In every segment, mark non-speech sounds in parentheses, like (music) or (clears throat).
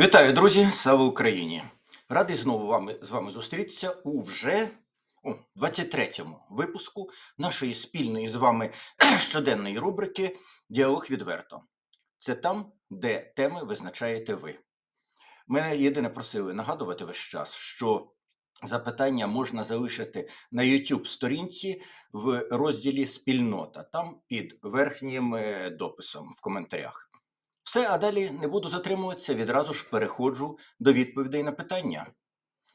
Вітаю, друзі! Слава Україні! Радий знову вами, з вами зустрітися у вже о, 23-му випуску нашої спільної з вами (clears throat) щоденної рубрики Діалог відверто. Це там, де теми визначаєте ви. Мене єдине просили нагадувати весь час, що запитання можна залишити на YouTube сторінці в розділі Спільнота, там під верхнім е, дописом в коментарях. Все, а далі не буду затримуватися, відразу ж переходжу до відповідей на питання.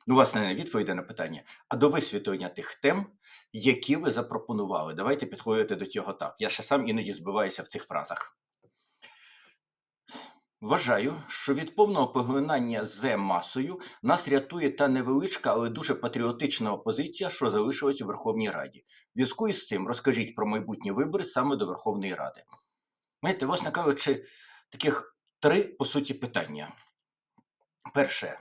Ну, власне, не відповідей на питання, а до висвітлення тих тем, які ви запропонували. Давайте підходити до цього так. Я ще сам іноді збиваюся в цих фразах. Вважаю, що від повного поглинання з масою нас рятує та невеличка, але дуже патріотична опозиція, що залишилась у Верховній Раді. Зв'язку із цим розкажіть про майбутні вибори саме до Верховної Ради. Знаєте, власне кажучи, таких три по суті питання. Перше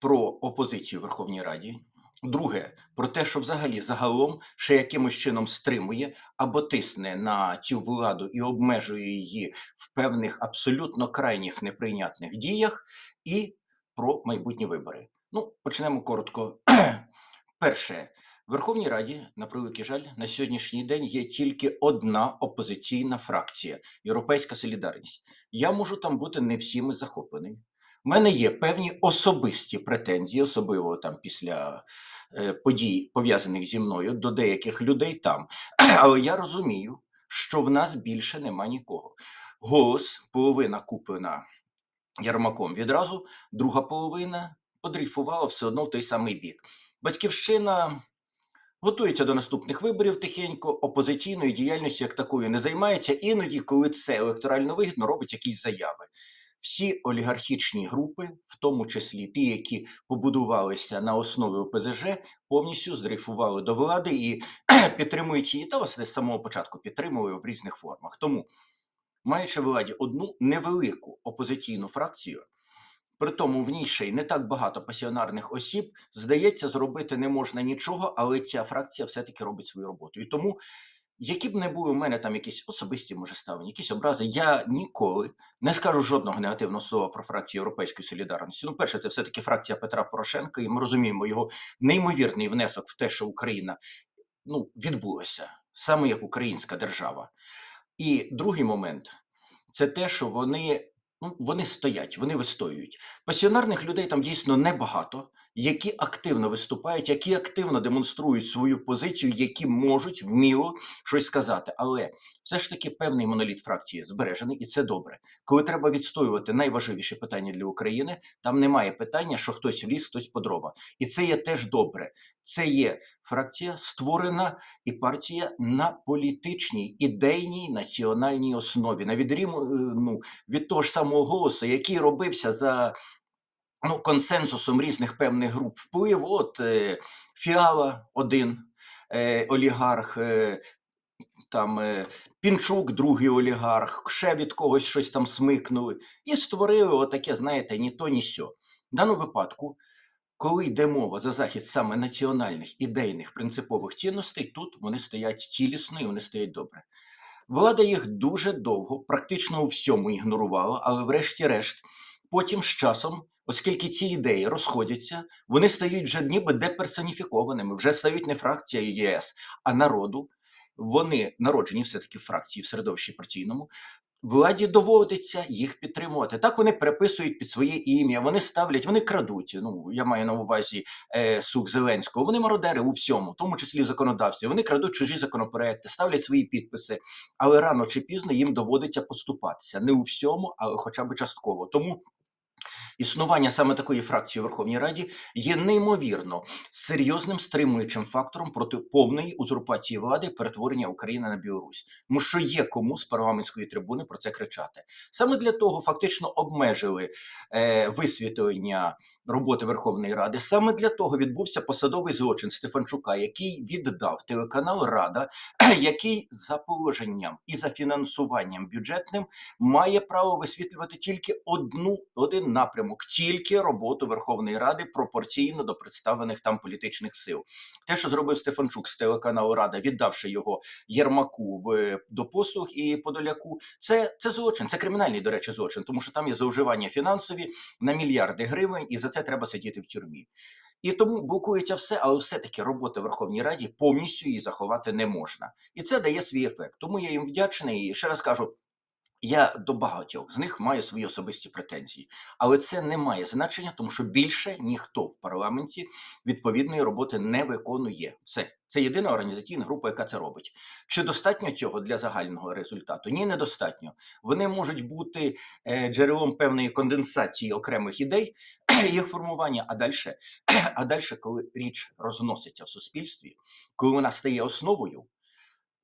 про опозицію в Верховній Раді. Друге, про те, що взагалі загалом ще якимось чином стримує або тисне на цю владу і обмежує її в певних абсолютно крайніх неприйнятних діях, і про майбутні вибори. Ну, почнемо коротко. (clears throat) Перше, Верховній Раді, на превеликий жаль, на сьогоднішній день є тільки одна опозиційна фракція Європейська Солідарність. Я можу там бути не всіми захоплений. У мене є певні особисті претензії, особливо там після е, подій, пов'язаних зі мною, до деяких людей там. (clears throat) Але я розумію, що в нас більше нема нікого. Голос, половина куплена Ярмаком відразу, друга половина подрейфувала все одно в той самий бік. Батьківщина готується до наступних виборів тихенько, опозиційною діяльністю як такою не займається, іноді, коли це електорально вигідно, робить якісь заяви. Всі олігархічні групи, в тому числі ті, які побудувалися на основі ОПЗЖ, повністю здрейфували до влади і (clears throat) підтримують її, та власне з самого початку підтримували в різних формах. Тому, маючи владі одну невелику опозиційну фракцію, при тому в ній ще й не так багато пасіонарних осіб, здається, зробити не можна нічого, але ця фракція все-таки робить свою роботу. І тому, які б не були у мене там якісь особисті може ставлення, якісь образи, я ніколи не скажу жодного негативного слова про фракцію Європейської солідарності. Ну, перше, це все-таки фракція Петра Порошенка, і ми розуміємо його неймовірний внесок в те, що Україна ну, відбулася саме як українська держава. І другий момент це те, що вони, ну, вони стоять, вони вистоюють. Пасіонарних людей там дійсно небагато, які активно виступають, які активно демонструють свою позицію, які можуть вміло щось сказати. Але все ж таки певний моноліт фракції збережений, і це добре. Коли треба відстоювати найважливіші питання для України, там немає питання, що хтось вліз, хтось по дрова. І це є теж добре. Це є фракція створена і партія на політичній ідейній національній основі, на відріму е, ну, від того ж самого голосу, який робився за ну, консенсусом різних певних груп впливу. От е, Фіала один е, олігарх, е, там Пінчук, другий олігарх, ще від когось щось там смикнули, і створили отаке, знаєте, ні то, ні сьо. В даному випадку, коли йде мова за захист саме національних ідейних принципових цінностей, тут вони стоять цілісно і вони стоять добре. Влада їх дуже довго, практично у всьому ігнорувала, але врешті-решт, потім з часом, оскільки ці ідеї розходяться, вони стають вже ніби деперсоніфікованими, вже стають не фракцією ЄС, а народу. Вони народжені все-таки в фракції в середовищі партійному. Владі доводиться їх підтримувати. Так вони переписують під своє ім'я, вони ставлять, вони крадуть. Ну я маю на увазі е, сух Зеленського. Вони мародери у всьому, в тому числі в законодавстві. Вони крадуть чужі законопроекти, ставлять свої підписи, але рано чи пізно їм доводиться поступатися не у всьому, але хоча б частково. Тому існування саме такої фракції у Верховній Раді є неймовірно серйозним стримуючим фактором проти повної узурпації влади перетворення України на Білорусь. Тому що є кому з парламентської трибуни про це кричати. Саме для того фактично обмежили е, висвітлення роботи Верховної Ради. Саме для того відбувся посадовий злочин Стефанчука, який віддав телеканал Рада, (clears throat) який за положенням і за фінансуванням бюджетним має право висвітлювати тільки одну один напрямок тільки роботу Верховної Ради пропорційно до представлених там політичних сил. Те, що зробив Стефанчук з телеканалу Рада, віддавши його Єрмаку в до послуг і Подоляку, це, це злочин, це кримінальний, до речі, злочин, тому що там є зловживання фінансові на мільярди гривень, і за це треба сидіти в тюрмі. І тому блокується все, але все-таки робота в Верховній Раді повністю її заховати не можна. І це дає свій ефект. Тому я їм вдячний. І ще раз кажу. Я до багатьох з них маю свої особисті претензії, але це не має значення, тому що більше ніхто в парламенті відповідної роботи не виконує. Все це єдина організаційна група, яка це робить. Чи достатньо цього для загального результату? Ні, недостатньо. Вони можуть бути е, джерелом певної конденсації окремих ідей, (clears throat) їх формування. А далі, (clears throat) а далі, коли річ розноситься в суспільстві, коли вона стає основою,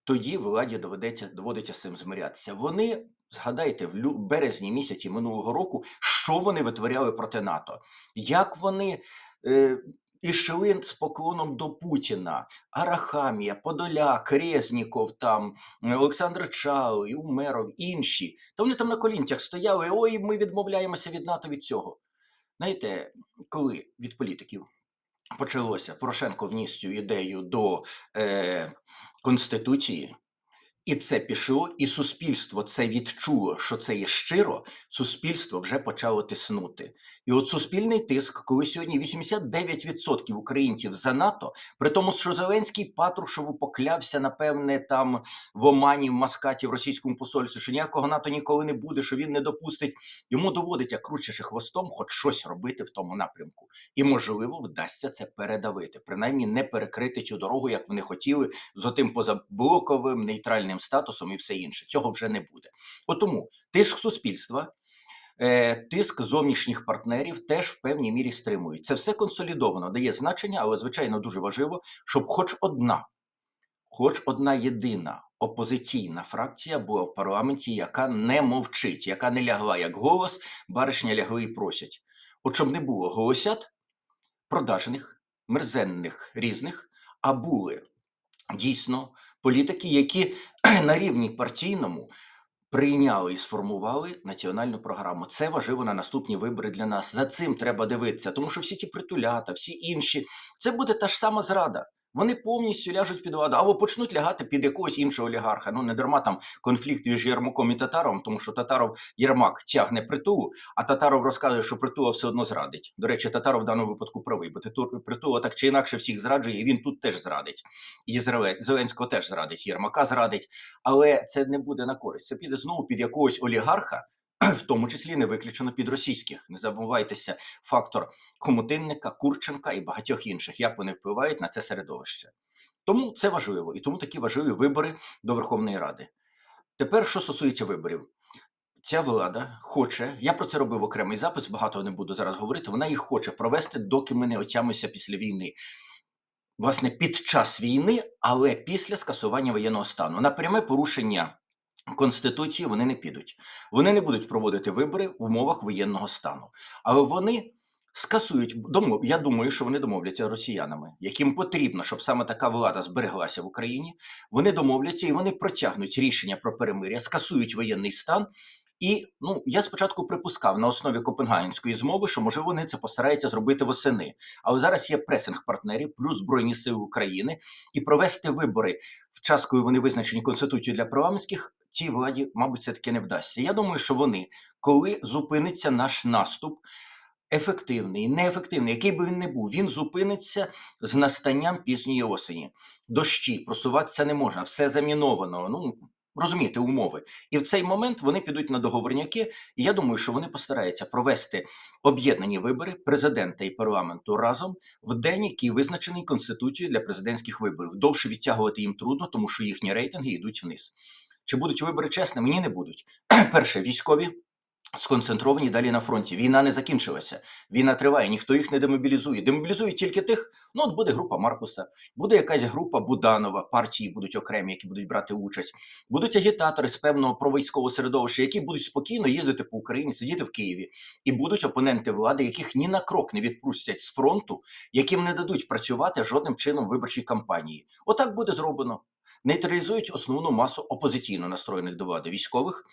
тоді владі доведеться доводиться з цим змирятися. Вони згадайте в березні місяці минулого року, що вони витворяли проти НАТО, як вони. Е, Ішли з поклоном до Путіна, Арахамія, Подоляк, Резніков, там Олександр Чалий, Умеров, інші. Та вони там на колінцях стояли. Ой, ми відмовляємося від НАТО від цього. Знаєте, коли від політиків почалося, Порошенко вніс цю ідею до е, Конституції, і це пішло, і суспільство це відчуло, що це є щиро, суспільство вже почало тиснути. І от суспільний тиск, коли сьогодні 89% українців за НАТО, при тому, що Зеленський Патрушеву поклявся, напевне, там в Омані, в Маскаті, в російському посольстві, що ніякого НАТО ніколи не буде, що він не допустить. Йому доводиться, кручачи хвостом, хоч щось робити в тому напрямку. І, можливо, вдасться це передавити, принаймні не перекрити цю дорогу, як вони хотіли, з отим позаблоковим нейтральним статусом і все інше. Цього вже не буде. От тому тиск суспільства. е, Тиск зовнішніх партнерів теж в певній мірі стримують. Це все консолідовано, дає значення, але звичайно дуже важливо, щоб хоч одна, хоч одна єдина опозиційна фракція була в парламенті, яка не мовчить, яка не лягла як голос, баришня лягли і просять. От щоб не було голосят продажних, мерзенних різних, а були дійсно політики, які (clears throat) на рівні партійному прийняли і сформували національну програму. Це важливо на наступні вибори для нас. За цим треба дивитися, тому що всі ті притулята, всі інші, це буде та ж сама зрада. Вони повністю ляжуть під владу, або почнуть лягати під якогось іншого олігарха. Ну не дарма там конфлікт між Єрмаком і Татаровим, тому що Татаров Єрмак тягне притулу, а Татаров розказує, що притула все одно зрадить. До речі, Татаров в даному випадку правий, бо притула так чи інакше всіх зраджує, і він тут теж зрадить. І Зеле- Зеленського теж зрадить, Єрмака зрадить. Але це не буде на користь. Це піде знову під якогось олігарха, в тому числі не виключено під російських. Не забувайтеся фактор Хомутинника, Курченка і багатьох інших, як вони впливають на це середовище. Тому це важливо, і тому такі важливі вибори до Верховної Ради. Тепер, що стосується виборів, ця влада хоче, я про це робив окремий запис, багато не буду зараз говорити. Вона їх хоче провести, доки ми не отямимося після війни. Власне, під час війни, але після скасування воєнного стану. На пряме порушення Конституції вони не підуть. Вони не будуть проводити вибори в умовах воєнного стану. Але вони скасують домов. Я думаю, що вони домовляться з росіянами, яким потрібно, щоб саме така влада збереглася в Україні. Вони домовляться і вони протягнуть рішення про перемиря, скасують воєнний стан. І ну я спочатку припускав на основі Копенгагенської змови, що можливо вони це постараються зробити восени. Але зараз є пресинг партнерів, плюс збройні сили України, і провести вибори в час, коли вони визначені конституцією для парламентських, цій владі, мабуть, все таки не вдасться. Я думаю, що вони, коли зупиниться наш наступ, ефективний, неефективний, який би він не був, він зупиниться з настанням пізньої осені. Дощі просуватися не можна, все заміновано. Ну розумієте, умови. І в цей момент вони підуть на договорняки. І я думаю, що вони постараються провести об'єднані вибори президента і парламенту разом в день, який визначений конституцією для президентських виборів. Довше відтягувати їм трудно, тому що їхні рейтинги йдуть вниз. Чи будуть вибори чесними? Ні, не будуть. (clears throat) Перше, військові сконцентровані далі на фронті. Війна не закінчилася. Війна триває, ніхто їх не демобілізує. Демобілізують тільки тих. Ну, от буде група Маркуса, буде якась група Буданова, партії будуть окремі, які будуть брати участь. Будуть агітатори з певного провійськового середовища, які будуть спокійно їздити по Україні, сидіти в Києві, і будуть опоненти влади, яких ні на крок не відпустять з фронту, яким не дадуть працювати жодним чином виборчій кампанії. Отак буде зроблено. Нейтралізують основну масу опозиційно настроєних до влади військових,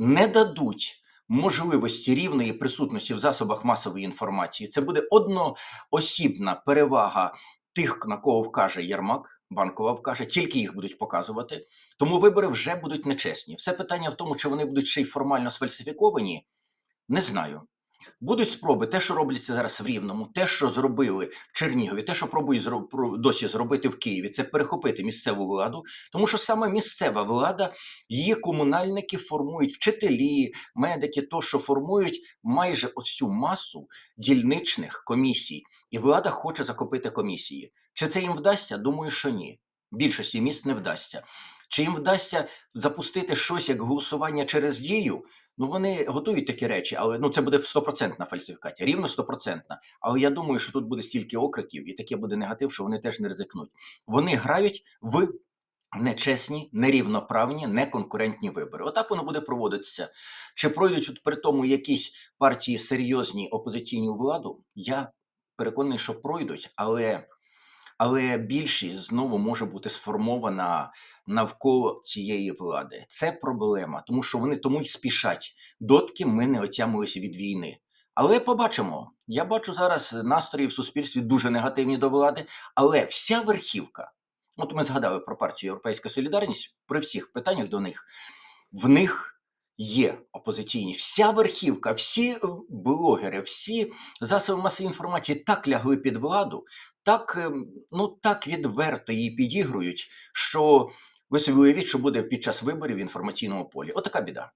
не дадуть можливості рівної присутності в засобах масової інформації. Це буде одноосібна перевага тих, на кого вкаже Єрмак, Банкова вкаже, тільки їх будуть показувати. Тому вибори вже будуть нечесні. Все питання в тому, чи вони будуть ще й формально сфальсифіковані, не знаю. Будуть спроби, те, що робляться зараз в Рівному, те, що зробили в Чернігові, те, що пробують досі зробити в Києві, це перехопити місцеву владу, тому що саме місцева влада, її комунальники формують вчителі, медики, то, що формують майже ось масу дільничних комісій, і влада хоче закупити комісії. Чи це їм вдасться? Думаю, що ні. Більшості міст не вдасться. Чи їм вдасться запустити щось як голосування через дію? Ну, вони готують такі речі, але ну це буде стопроцентна фальсифікація, рівно стопроцентна. Але я думаю, що тут буде стільки окриків, і таке буде негатив, що вони теж не ризикнуть. Вони грають в нечесні, нерівноправні, неконкурентні вибори. Отак воно буде проводитися. Чи пройдуть от при тому якісь партії серйозні опозиційні у владу? Я переконаний, що пройдуть, але, але більшість знову може бути сформована навколо цієї влади. Це проблема, тому що вони тому й спішать. Дотки ми не отямилися від війни. Але побачимо. Я бачу зараз настрої в суспільстві дуже негативні до влади, але вся верхівка, от ми згадали про партію Європейська Солідарність, при всіх питаннях до них, в них є опозиційні. Вся верхівка, всі е, блогери, всі засоби масової інформації так лягли під владу, так, ем, ну, так відверто її підігрують, що ви собі уявіть, що буде під час виборів в інформаційному полі. Отака біда.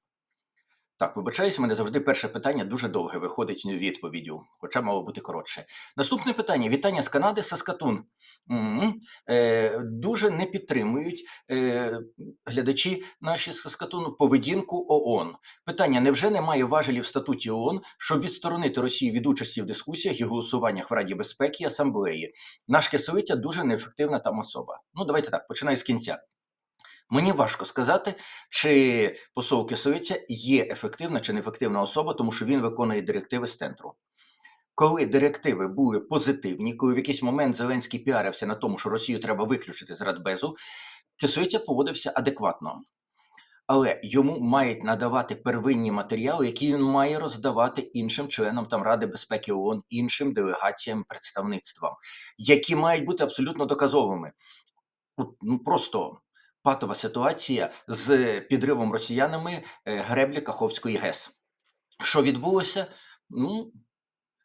Так, вибачаюсь, у мене завжди перше питання дуже довге виходить відповіддю, хоча мало бути коротше. Наступне питання: вітання з Канади, Саскатун. М, Е, дуже не підтримують е, глядачі наші з Саскатуну поведінку ООН. Питання: невже немає важелів в статуті ООН, щоб відсторонити Росію від участі в дискусіях і голосуваннях в Раді безпеки і асамблеї? Наш Кесовитя дуже неефективна там особа. Ну, давайте так, починаю з кінця. Мені важко сказати, чи посол Кисовиця є ефективна чи неефективна особа, тому що він виконує директиви з центру. Коли директиви були позитивні, коли в якийсь момент Зеленський піарився на тому, що Росію треба виключити з Радбезу, Кисовиця поводився адекватно. Але йому мають надавати первинні матеріали, які він має роздавати іншим членам там Ради безпеки ООН, іншим делегаціям, представництвам, які мають бути абсолютно доказовими. Ну просто патова ситуація з підривом росіянами е, греблі Каховської ГЕС. Що відбулося? Ну,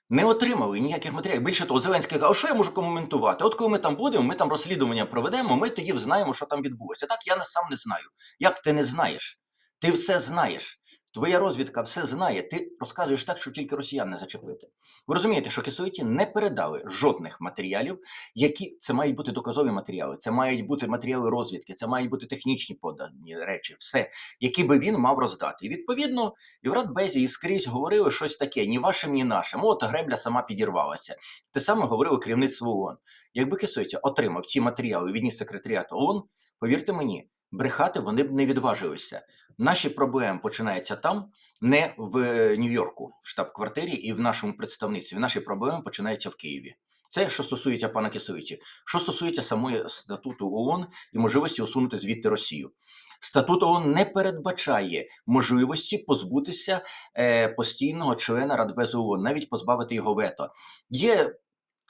не отримали ніяких матеріалів. Більше того, Зеленський каже, а що я можу коментувати? От коли ми там будемо, ми там розслідування проведемо, ми тоді знаємо, що там відбулося. Так я сам не знаю. Як ти не знаєш? Ти все знаєш. Твоя розвідка все знає. Ти розказуєш так, що тільки росіян не зачепити. Ви розумієте, що кисовиті не передали жодних матеріалів, які це мають бути доказові матеріали, це мають бути матеріали розвідки, це мають бути технічні подані речі, все, які би він мав роздати. І відповідно, і в Радбезі і скрізь говорили щось таке: ні вашим, ні нашим. От гребля сама підірвалася. Те саме говорило керівництво ООН. Якби Кисоїтя отримав ці матеріали відніс секретаріату ООН, повірте мені, брехати вони б не відважилися. Наші проблеми починаються там, не в е, Нью-Йорку, в штаб-квартирі і в нашому представництві. Наші проблеми починаються в Києві. Це що стосується пана Кисовиті. Що стосується самої статуту ООН і можливості усунути звідти Росію. Статут ООН не передбачає можливості позбутися е, постійного члена Радбезу ООН, навіть позбавити його вето. Є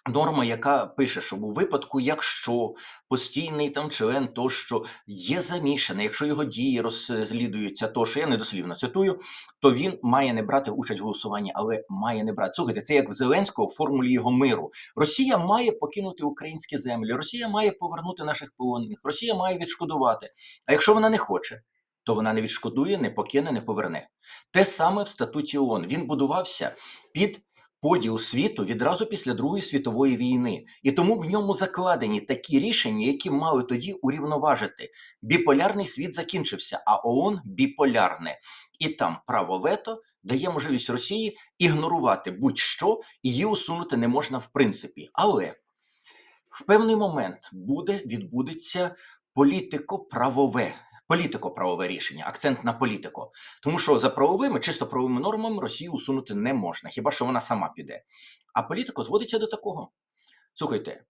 норма, яка пише, що у випадку, якщо постійний там член тощо є замішаний, якщо його дії розслідуються, то що я недослівно цитую, то він має не брати участь в голосуванні, але має не брати. Слухайте, це як в Зеленського в формулі його миру. Росія має покинути українські землі, Росія має повернути наших полонених, Росія має відшкодувати. А якщо вона не хоче, то вона не відшкодує, не покине, не поверне. Те саме в статуті ООН. Він будувався під поділ світу відразу після Другої світової війни, і тому в ньому закладені такі рішення, які мали тоді урівноважити. Біполярний світ закінчився, а ООН біполярне. І там право вето дає можливість Росії ігнорувати будь-що, і її усунути не можна в принципі. Але в певний момент буде відбудеться політико-правове. Політико-правове рішення, акцент на політико. Тому що за правовими, чисто правовими нормами Росію усунути не можна, хіба що вона сама піде. А політико зводиться до такого. Слухайте,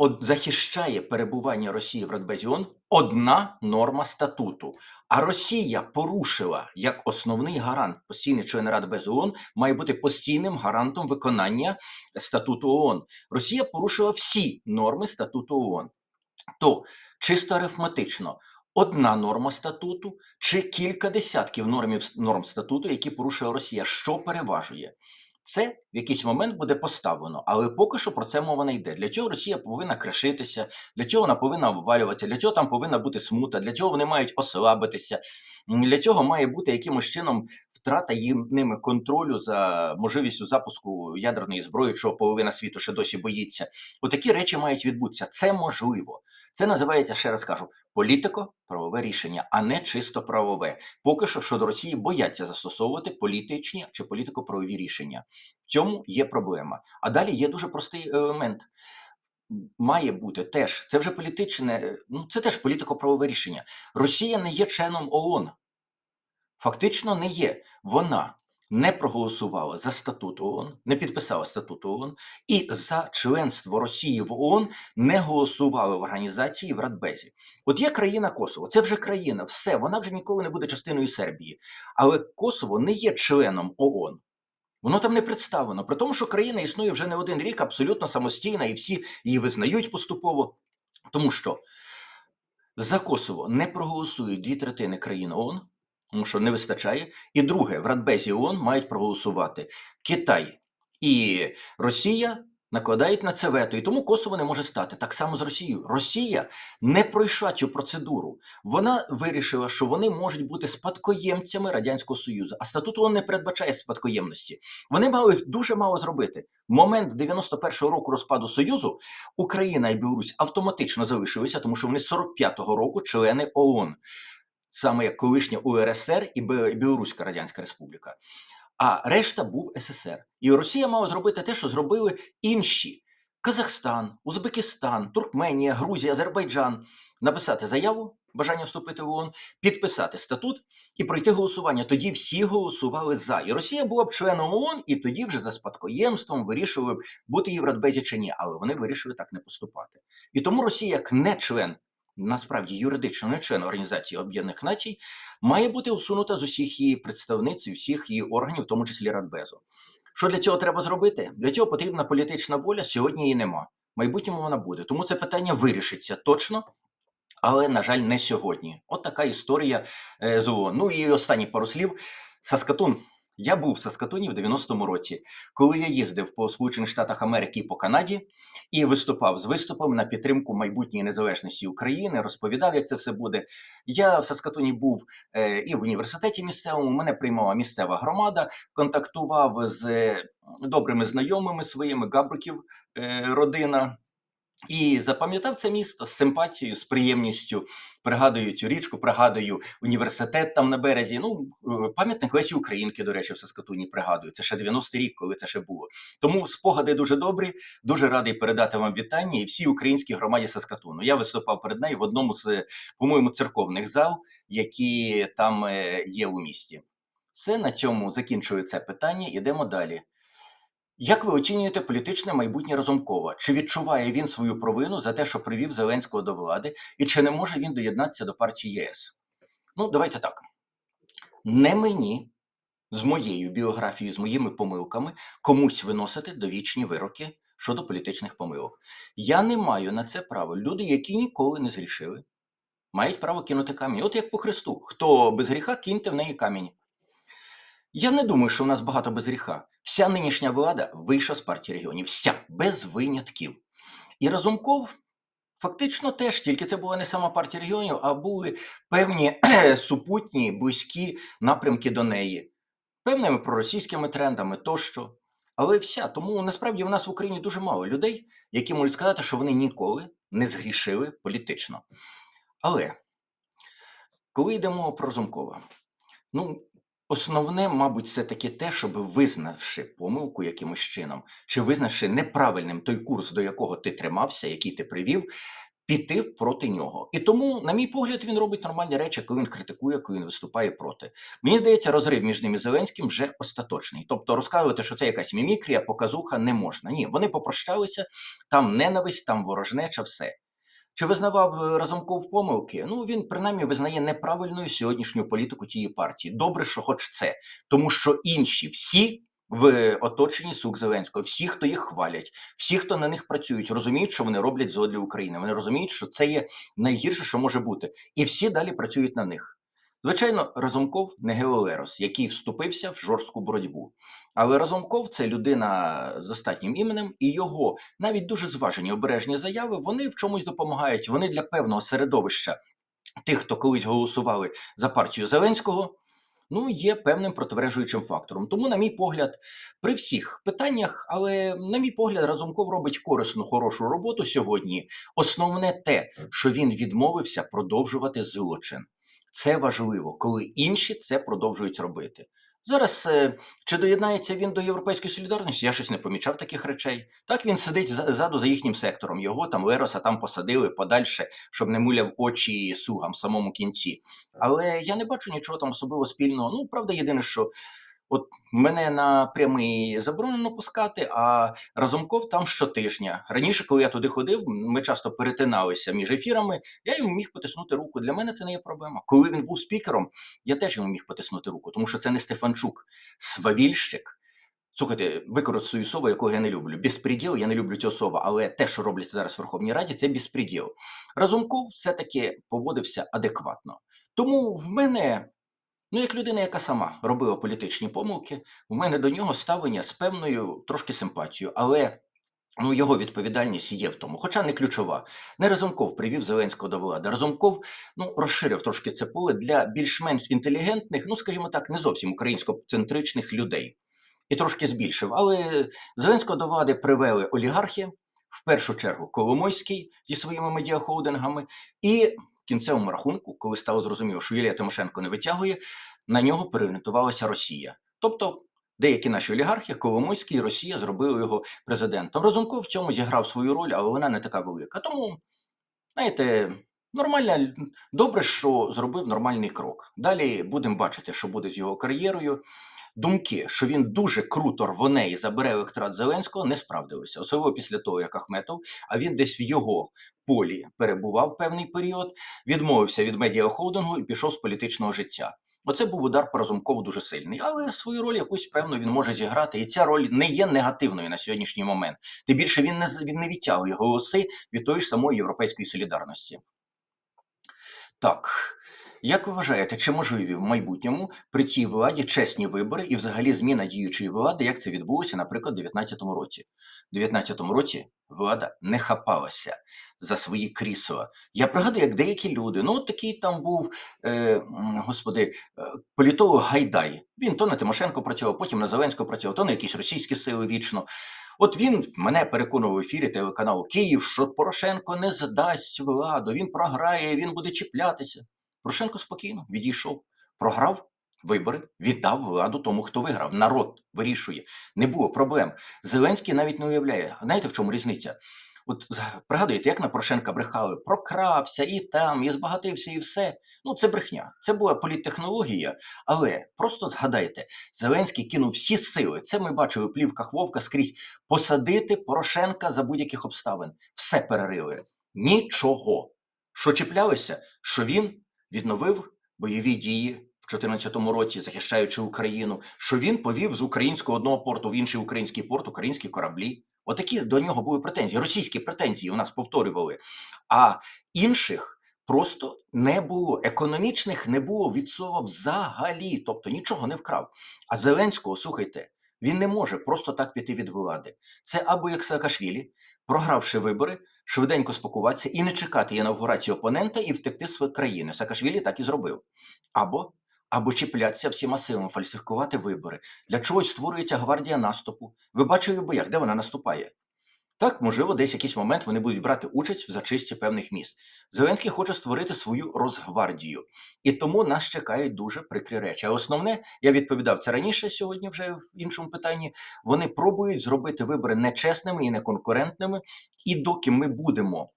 От захищає перебування Росії в Радбезі ООН одна норма статуту. А Росія порушила як основний гарант постійний член Радбезу ООН має бути постійним гарантом виконання статуту ООН. Росія порушила всі норми статуту ООН. То чисто арифметично одна норма статуту чи кілька десятків нормів норм статуту, які порушила Росія, що переважує? Це в якийсь момент буде поставлено, але поки що про це мова не йде. Для цього Росія повинна кришитися, для цього вона повинна обвалюватися, для цього там повинна бути смута, для цього вони мають ослабитися. Для цього має бути якимось чином втрата їм ними контролю за можливістю запуску ядерної зброї, чого половина світу ще досі боїться. Отакі речі мають відбутися. Це можливо. Це називається, ще раз кажу, політико-правове рішення, а не чисто правове. Поки що щодо Росії бояться застосовувати політичні чи політико-правові рішення. В цьому є проблема. А далі є дуже простий елемент. Має бути теж, це вже політичне, е, ну це теж політико-правове рішення. Росія не є членом ООН. Фактично не є. Вона не проголосувала за статут ООН, не підписала статут ООН, і за членство Росії в ООН не голосували в організації в Радбезі. От є країна Косово, це вже країна, все, вона вже ніколи не буде частиною Сербії. Але Косово не є членом ООН. Воно там не представлено, при тому, що країна існує вже не один рік, абсолютно самостійна, і всі її визнають поступово. Тому що за Косово не проголосують дві третини країн ООН, тому що не вистачає. І друге, в Радбезі ООН мають проголосувати Китай і Росія накладають на це вето, і тому Косово не може стати. Так само з Росією. Росія не пройшла цю процедуру. Вона вирішила, що вони можуть бути спадкоємцями Радянського Союзу, а статут ООН не передбачає спадкоємності. Вони мали дуже мало зробити. Момент 91-го року розпаду Союзу Україна і Білорусь автоматично залишилися, тому що вони з 45-го року члени ООН, саме як колишня УРСР і Білоруська Радянська Республіка. А решта був СССР. І Росія мала зробити те, що зробили інші: Казахстан, Узбекистан, Туркменія, Грузія, Азербайджан. Написати заяву, бажання вступити в ООН, підписати статут і пройти голосування. Тоді всі голосували за. І Росія була б членом ООН, і тоді вже за спадкоємством вирішували б бути Радбезі чи ні. Але вони вирішили так не поступати. І тому Росія, як не член, насправді юридично не член Організації Об'єднаних Націй, має бути усунута з усіх її представниць всіх її органів, в тому числі Радбезу. Що для цього треба зробити? Для цього потрібна політична воля. Сьогодні її нема. В майбутньому вона буде. Тому це питання вирішиться точно. Але, на жаль, не сьогодні. От така історія е, з ООН. Ну і останні пару слів. Саскатун. Я був в Саскатуні в 90-му році, коли я їздив по Сполучених Штатах Америки і по Канаді і виступав з виступом на підтримку майбутньої незалежності України, розповідав, як це все буде. Я в Саскатуні був е, і в університеті місцевому. Мене приймала місцева громада, контактував з е, добрими знайомими своїми Габруків, е, родина. І запам'ятав це місто з симпатією, з приємністю. Пригадую цю річку, пригадую університет там на березі. Ну, е, пам'ятник Лесі Українки, до речі, в Саскатуні пригадую. Це ще 90-й рік, коли це ще було. Тому спогади дуже добрі. Дуже радий передати вам вітання і всій українській громаді Саскатуну. Я виступав перед нею в одному з, по-моєму, церковних зал, які там е, є у місті. Все на цьому закінчую це питання. Ідемо далі. Як ви оцінюєте політичне майбутнє Разумкова? Чи відчуває він свою провину за те, що привів Зеленського до влади, і чи не може він доєднатися до партії ЄС? Ну, давайте так. Не мені з моєю біографією, з моїми помилками комусь виносити довічні вироки щодо політичних помилок. Я не маю на це права. Люди, які ніколи не згрішили, мають право кинути камінь. От як по Христу. Хто без гріха, киньте в неї камінь. Я не думаю, що в нас багато без гріха. Вся нинішня влада вийшла з партії регіонів. Вся, без винятків. І Разумков фактично теж, тільки це була не сама партія регіонів, а були певні (clears throat) супутні, близькі напрямки до неї, певними проросійськими трендами тощо. Але вся. Тому насправді в нас в Україні дуже мало людей, які можуть сказати, що вони ніколи не згрішили політично. Але коли йде мова про Разумкова, ну, Основне, мабуть, все таки те, щоб визнавши помилку якимось чином, чи визнавши неправильним той курс, до якого ти тримався, який ти привів, піти проти нього. І тому, на мій погляд, він робить нормальні речі, коли він критикує, коли він виступає проти. Мені здається, розрив між ним і Зеленським вже остаточний. Тобто розказувати, що це якась мімікрія, показуха не можна. Ні, вони попрощалися, там ненависть, там ворожнеча, все. Чи визнавав е, Разумков помилки? Ну він принаймні визнає неправильною сьогоднішню політику тієї партії. Добре, що хоч це, тому що інші всі в оточенні сук Зеленського, всі, хто їх хвалять, всі, хто на них працюють, розуміють, що вони роблять зло для України. Вони розуміють, що це є найгірше, що може бути, і всі далі працюють на них. Звичайно, Разумков не Геолерос, який вступився в жорстку боротьбу. Але Разумков це людина з достатнім іменем, і його навіть дуже зважені обережні заяви вони в чомусь допомагають. Вони для певного середовища тих, хто колись голосували за партію Зеленського. Ну, є певним противережуючим фактором. Тому, на мій погляд, при всіх питаннях, але на мій погляд, Разумков робить корисну, хорошу роботу сьогодні. Основне те, що він відмовився продовжувати злочин. Це важливо, коли інші це продовжують робити. Зараз е, чи доєднається він до Європейської солідарності? Я щось не помічав таких речей. Так він сидить за- ззаду за їхнім сектором. Його там Лероса там посадили подальше, щоб не муляв очі сугам в самому кінці. Але я не бачу нічого там особливо спільного. Ну, правда, єдине, що от мене на прямий заборонено пускати, а Разумков там щотижня. Раніше, коли я туди ходив, ми часто перетиналися між ефірами. Я йому міг потиснути руку. Для мене це не є проблема. Коли він був спікером, я теж йому міг потиснути руку, тому що це не Стефанчук, свавільщик. Слухайте, використаю слово, якого я не люблю. Безпреділ, я не люблю цього слова, але те, що роблять зараз в Верховній Раді, це безпреділ. Разумков все-таки поводився адекватно. Тому в мене, ну як людина, яка сама робила політичні помилки, в мене до нього ставлення з певною трошки симпатією, але ну, його відповідальність є в тому, хоча не ключова. Не Разумков привів Зеленського до влади. Разумков ну, розширив трошки це поле для більш-менш інтелігентних, ну скажімо так, не зовсім українсько-центричних людей. І трошки збільшив. Але Зеленського до влади привели олігархи, в першу чергу Коломойський зі своїми медіахолдингами, і кінцевому рахунку, коли стало зрозуміло, що Юлія Тимошенко не витягує, на нього переорієнтувалася Росія. Тобто деякі наші олігархи, Коломойський Росія зробили його президентом. Разумков в цьому зіграв свою роль, але вона не така велика. Тому, знаєте, нормально, добре, що зробив нормальний крок. Далі будемо бачити, що буде з його кар'єрою. Думки, що він дуже круто рвоне і забере електорат Зеленського, не справдилися, особливо після того, як Ахметов, а він десь в його полі перебував певний період, відмовився від медіахолдингу і пішов з політичного життя. Оце був удар по Разумкову дуже сильний, але свою роль якусь певно він може зіграти, і ця роль не є негативною на сьогоднішній момент. Тим більше він не він не відтягує голоси від тої ж самої європейської солідарності. Так, як ви вважаєте, чи можливі в майбутньому при цій владі чесні вибори і взагалі зміна діючої влади, як це відбулося, наприклад, у 2019 році? У 2019 році влада не хапалася за свої крісла. Я пригадую, як деякі люди, ну от такий там був, е, господи, е, політолог Гайдай. Він то на Тимошенко працював, потім на Зеленського працював, то на якісь російські сили вічно. От він мене переконував в ефірі телеканалу Київ, що Порошенко не здасть владу, він програє, він буде чіплятися. Порошенко спокійно відійшов, програв вибори, віддав владу тому, хто виграв. Народ вирішує. Не було проблем. Зеленський навіть не уявляє. Знаєте, в чому різниця? От пригадуєте, як на Порошенка брехали, прокрався і там, і збагатився, і все. Ну, це брехня. Це була політтехнологія, але просто згадайте, Зеленський кинув всі сили. Це ми бачили в плівках Вовка скрізь посадити Порошенка за будь-яких обставин. Все перерили. Нічого. Що чіплялися, що він відновив бойові дії в 2014 році, захищаючи Україну, що він повів з українського одного порту в інший український порт українські кораблі. Отакі до нього були претензії. Російські претензії у нас повторювали. А інших просто не було. Економічних не було від слова взагалі. Тобто нічого не вкрав. А Зеленського, слухайте, він не може просто так піти від влади. Це або як Саакашвілі, програвши вибори, швиденько спакуватися і не чекати інавгурації опонента і втекти з країни. Саакашвілі так і зробив. Або, або чіплятися всіма силами, фальсифікувати вибори. Для чогось створюється гвардія наступу. Ви бачили в боях, де вона наступає? Так, можливо, десь якийсь момент вони будуть брати участь в зачисті певних міст. Зеленський хоче створити свою розгвардію, і тому нас чекають дуже прикрі речі. А основне, я відповідав це раніше сьогодні, вже в іншому питанні. Вони пробують зробити вибори нечесними і неконкурентними. І доки ми будемо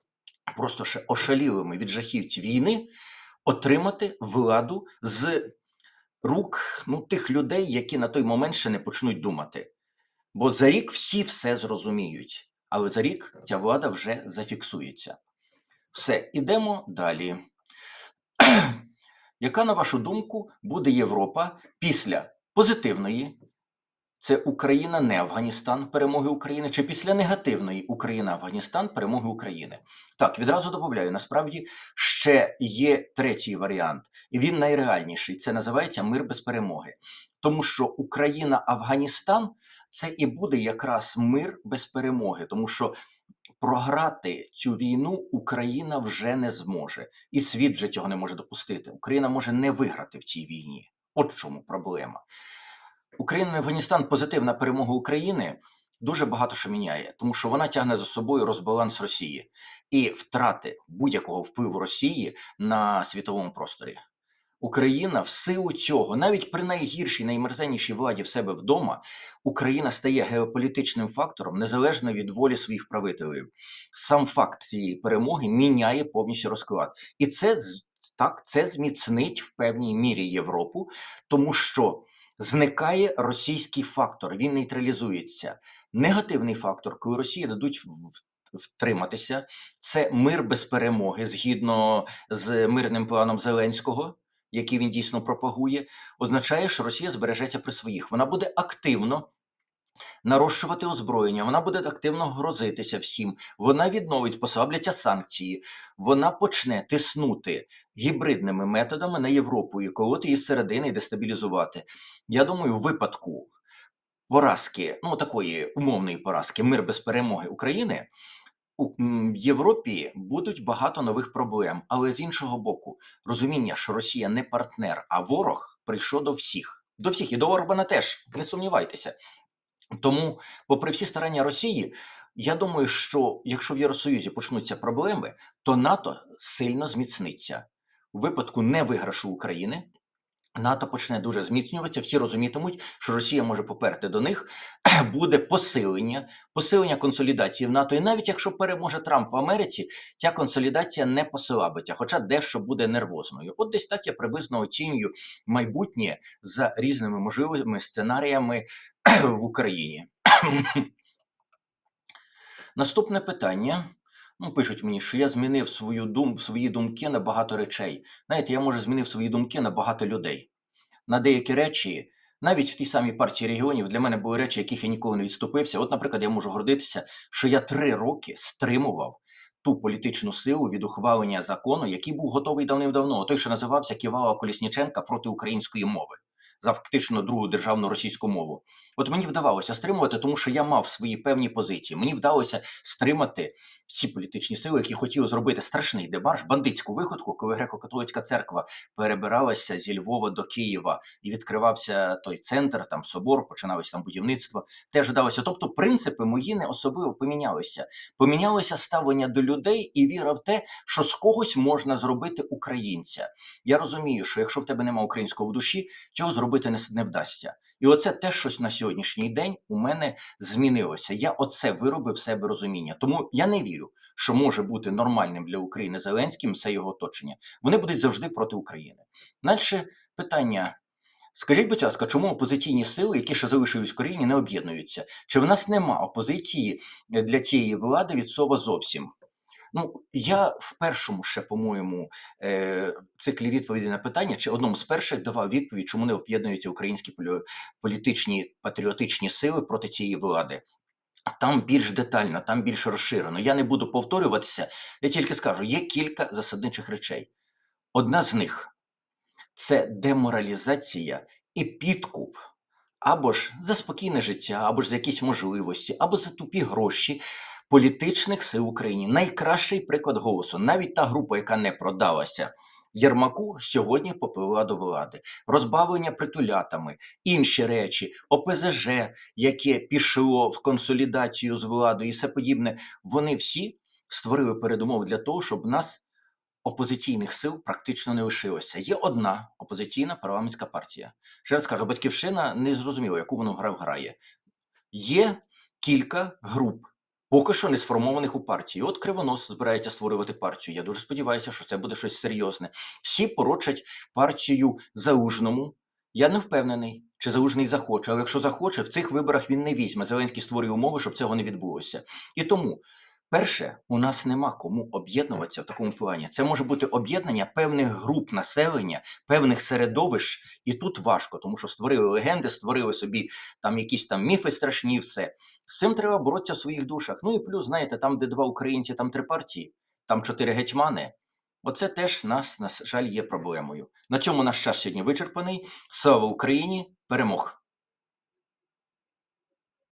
просто ще ошалілими від жахівці війни, отримати владу з рук ну, тих людей, які на той момент ще не почнуть думати. Бо за рік всі все зрозуміють, але за рік ця влада вже зафіксується. Все, ідемо далі. (clears throat) Яка, на вашу думку, буде Європа після позитивної? Це Україна, не Афганістан перемоги України, чи після негативної Україна, Афганістан перемоги України? Так, відразу додаю, насправді ще є третій варіант, і він найреальніший. Це називається мир без перемоги. Тому що Україна, Афганістан це і буде якраз мир без перемоги, тому що програти цю війну Україна вже не зможе, і світ вже цього не може допустити. Україна може не виграти в цій війні. От чому проблема. Україна Афганістан позитивна перемога України дуже багато що міняє, тому що вона тягне за собою розбаланс Росії і втрати будь-якого впливу Росії на світовому просторі. Україна в силу цього, навіть при найгіршій, наймерзеннішій владі в себе вдома, Україна стає геополітичним фактором незалежно від волі своїх правителів. Сам факт цієї перемоги міняє повністю розклад, і це так це зміцнить в певній мірі Європу, тому що зникає російський фактор, він нейтралізується. Негативний фактор, коли Росії дадуть втриматися, це мир без перемоги згідно з мирним планом Зеленського який він дійсно пропагує, означає, що Росія збережеться при своїх. Вона буде активно нарощувати озброєння, вона буде активно грозитися всім. Вона відновить, послабляться санкції, вона почне тиснути гібридними методами на Європу і колоти її зсередини і дестабілізувати. Я думаю, в випадку поразки, ну такої умовної поразки, мир без перемоги України. У Європі будуть багато нових проблем, але з іншого боку, розуміння, що Росія не партнер, а ворог прийшов до всіх. До всіх і до Орбана теж, не сумнівайтеся. Тому, попри всі старання Росії, я думаю, що якщо в Євросоюзі почнуться проблеми, то НАТО сильно зміцниться. У випадку невиграшу України НАТО почне дуже зміцнюватися. Всі розумітимуть, що Росія може поперти до них. (clears throat) Буде посилення, посилення консолідації в НАТО. І навіть якщо переможе Трамп в Америці, ця консолідація не послабиться, хоча дещо буде нервозною. От десь так я приблизно оцінюю майбутнє за різними можливими сценаріями (clears throat) в Україні. (clears throat) Наступне питання. Ну, пишуть мені, що я змінив свою дум, свої думки на багато речей. Знаєте, я може змінив свої думки на багато людей. На деякі речі, навіть в тій самій партії регіонів, для мене були речі, яких я ніколи не відступився. От, наприклад, я можу гордитися, що я три роки стримував ту політичну силу від ухвалення закону, який був готовий давним-давно, той, що називався Ківала Колісніченка проти української мови. За фактично другу державну російську мову. От мені вдавалося стримувати, тому що я мав свої певні позиції. Мені вдалося стримати всі політичні сили, які хотіли зробити страшний дебарш, бандитську виходку, коли греко-католицька церква перебиралася зі Львова до Києва і відкривався той центр, там собор, починалося там будівництво. Теж вдалося. Тобто, принципи мої не особливо помінялися. Помінялося ставлення до людей і віра в те, що з когось можна зробити українця. Я розумію, що якщо в тебе немає українського в душі, цього зробити не, не вдасться. І оце те, щось на сьогоднішній день у мене змінилося. Я оце виробив в себе розуміння. Тому я не вірю, що може бути нормальним для України Зеленським все його оточення. Вони будуть завжди проти України. Далі питання. Скажіть, будь ласка, чому опозиційні сили, які ще залишились в Україні, не об'єднуються? Чи в нас нема опозиції для цієї влади від слова зовсім? Ну, я в першому ще, по-моєму, е, циклі відповіді на питання, чи одному з перших давав відповідь, чому не об'єднуються українські полі- політичні патріотичні сили проти цієї влади. Там більш детально, там більш розширено. Я не буду повторюватися, я тільки скажу: є кілька засадничих речей. Одна з них це деморалізація і підкуп. Або ж за спокійне життя, або ж за якісь можливості, або за тупі гроші політичних сил в Україні. Найкращий приклад голосу. Навіть та група, яка не продалася Єрмаку, сьогодні попливла до влади. Розбавлення притулятами, інші речі, ОПЗЖ, яке пішло в консолідацію з владою і все подібне. Вони всі створили передумови для того, щоб нас опозиційних сил практично не лишилося. Є одна опозиційна парламентська партія. Ще раз кажу, батьківщина не зрозуміла, яку воно гра грає. Є кілька груп поки що не сформованих у партії. От Кривонос збирається створювати партію. Я дуже сподіваюся, що це буде щось серйозне. Всі порочать партію Залужному. Я не впевнений, чи Залужний захоче, але якщо захоче, в цих виборах він не візьме. Зеленський створює умови, щоб цього не відбулося. І тому, перше, у нас нема кому об'єднуватися в такому плані. Це може бути об'єднання певних груп населення, певних середовищ, і тут важко, тому що створили легенди, створили собі там якісь там міфи страшні, все. З цим треба боротися в своїх душах. Ну і плюс, знаєте, там, де два українці, там три партії, там чотири гетьмани. Оце теж нас, на жаль, є проблемою. На цьому наш час сьогодні вичерпаний. Слава Україні! Перемог!